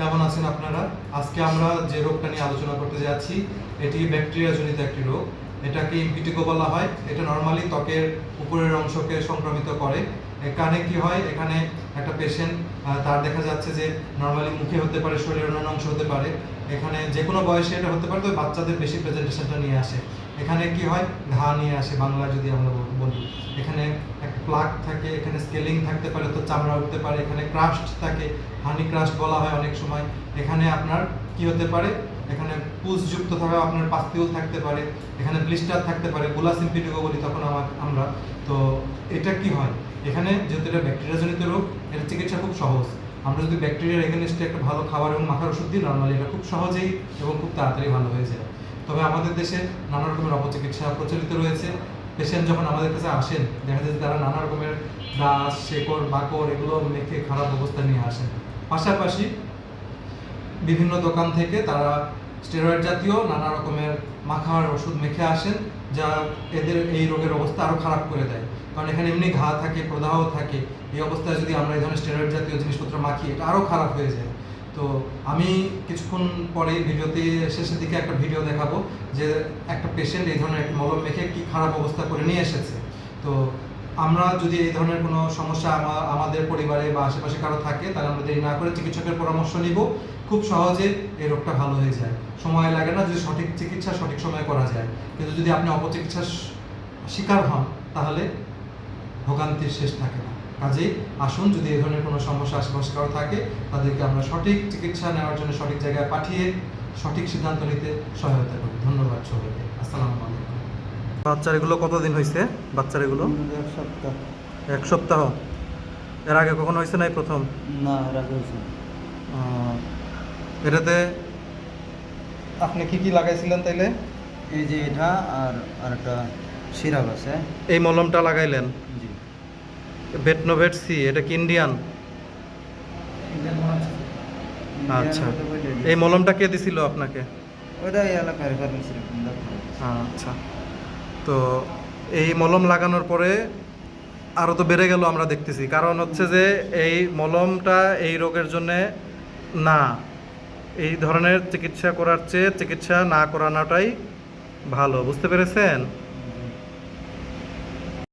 কেমন আছেন আপনারা? আজকে আমরা যে রোগটা নিয়ে আলোচনা করতে যাচ্ছি, এটি ব্যাকটেরিয়া জনিত একটি রোগ। এটাকে ইম্পিটিকো বলা হয়। এটা নর্মালি ত্বকের উপরের অংশকে সংক্রমিত করে। এখানে কি হয়? এখানে একটা পেশেন্ট তার দেখা যাচ্ছে যে নর্মালি মুখে হতে পারে, শরীরের অন্যান্য অংশ হতে পারে। এখানে যে কোনো বয়সে এটা হতে পারে, তবে বাচ্চাদের বেশি প্রেজেন্টেশনটা নিয়ে আসে। এখানে কি হয়? ঘা নিয়ে আসে বাংলা যদি আমরা বলি। এখানে প্লাগ থাকে, এখানে স্কেলিং থাকতে পারে, তো চামড়া উঠতে পারে, এখানে ক্রাস্ট থাকে হানি ক্রাস্ট বলা হয় অনেক সময়। এখানে আপনার কি হতে পারে? এখানে পুষযুক্ত থাকা আপনার পাস্তিউল থাকতে পারে, এখানে ব্লিস্টার থাকতে পারে গোলাসিন পিটিকো বলি তখন আমা- আমরা। তো এটা কি হয়? এখানে যেহেতু এটা ব্যাকটেরিয়াজনিত রোগ, এর চিকিৎসা খুব সহজ। আমরা যদি ব্যাকটেরিয়ার এগেনস্টে একটা ভালো খাবার এবং মাথার ওষুধ দিই নর্মালি এটা খুব সহজেই এবং খুব তাড়াতাড়ি ভালো হয়ে যায়। তবে আমাদের দেশে নানা রকমের অপচিকিৎসা প্রচলিত রয়েছে। পেশেন্ট যখন আমাদের কাছে আসেন, দেখা যায় তারা নানা রকমের দাস শেকড় বাকড় এগুলো মেখে খারাপ অবস্থা নিয়ে আসেন। পাশাপাশি বিভিন্ন দোকান থেকে তারা স্টেরয়েড জাতীয় নানা রকমের মাখার ওষুধ মেখে আসেন, যা এদের এই রোগের অবস্থা আরও খারাপ করে দেয়। কারণ এখানে এমনি ঘা থাকে, প্রদাহ থাকে। এই অবস্থায় যদি আমরা এই ধরনের স্টেরয়েড জাতীয় জিনিসপত্র মাখি, এটা আরও খারাপ হয়ে যায়। তো আমি কিছুক্ষণ পরে ভিডিওতে শেষের দিকে একটা ভিডিও দেখাবো যে একটা পেশেন্ট এই ধরনের একটা মলম মেখে কি খারাপ অবস্থা করে নিয়ে এসেছে। তো আমরা যদি এই ধরনের কোনো সমস্যা আমাদের পরিবারে বা আশেপাশে কারও থাকে, তাহলে আমরা দেরি না করে চিকিৎসকের পরামর্শ নিব। খুব সহজে এই রোগটা ভালো হয়ে যায়। সময় লাগে না যদি সঠিক চিকিৎসা সঠিক সময়ে করা যায়। কিন্তু যদি আপনি অপচিকিৎসার শিকার হন, তাহলে ভোগান্তির শেষ থাকে না। কাজেই আসুন যদি এ ধরনের কোনো সমস্যা আশেপাশে কারও থাকে তাদেরকে আমরা সঠিক চিকিৎসা নেওয়ার জন্য সঠিক জায়গায় পাঠিয়ে সঠিক সিদ্ধান্ত নিতে সহায়তা করি। ধন্যবাদ সবাইকে। আসসালামু আলাইকুম। বাচ্চার এগুলো কতদিন হয়েছে? বাচ্চার এগুলো এক সপ্তাহ। এক সপ্তাহ। এর আগে কখনো হয়েছে নাই প্রথম? না রাখা হয়েছে এটাতে আপনি কি কি লাগাইছিলেন তাইলে? এই যে এটা আর আর একটা সিরাপ আছে। এই মলমটা লাগাইলেন? ভেটনোভেট সি এটা কি ইন্ডিয়ান আচ্ছা। এই মলমটা কে দিছিল আপনাকে? আচ্ছা। তো এই মলম লাগানোর পরে আরও তো বেড়ে গেল আমরা দেখতেছি। কারণ হচ্ছে যে এই মলমটা এই রোগের জন্যে না। এই ধরনের চিকিৎসা করার চেয়ে চিকিৎসা না করানোটাই ভালো। বুঝতে পেরেছেন?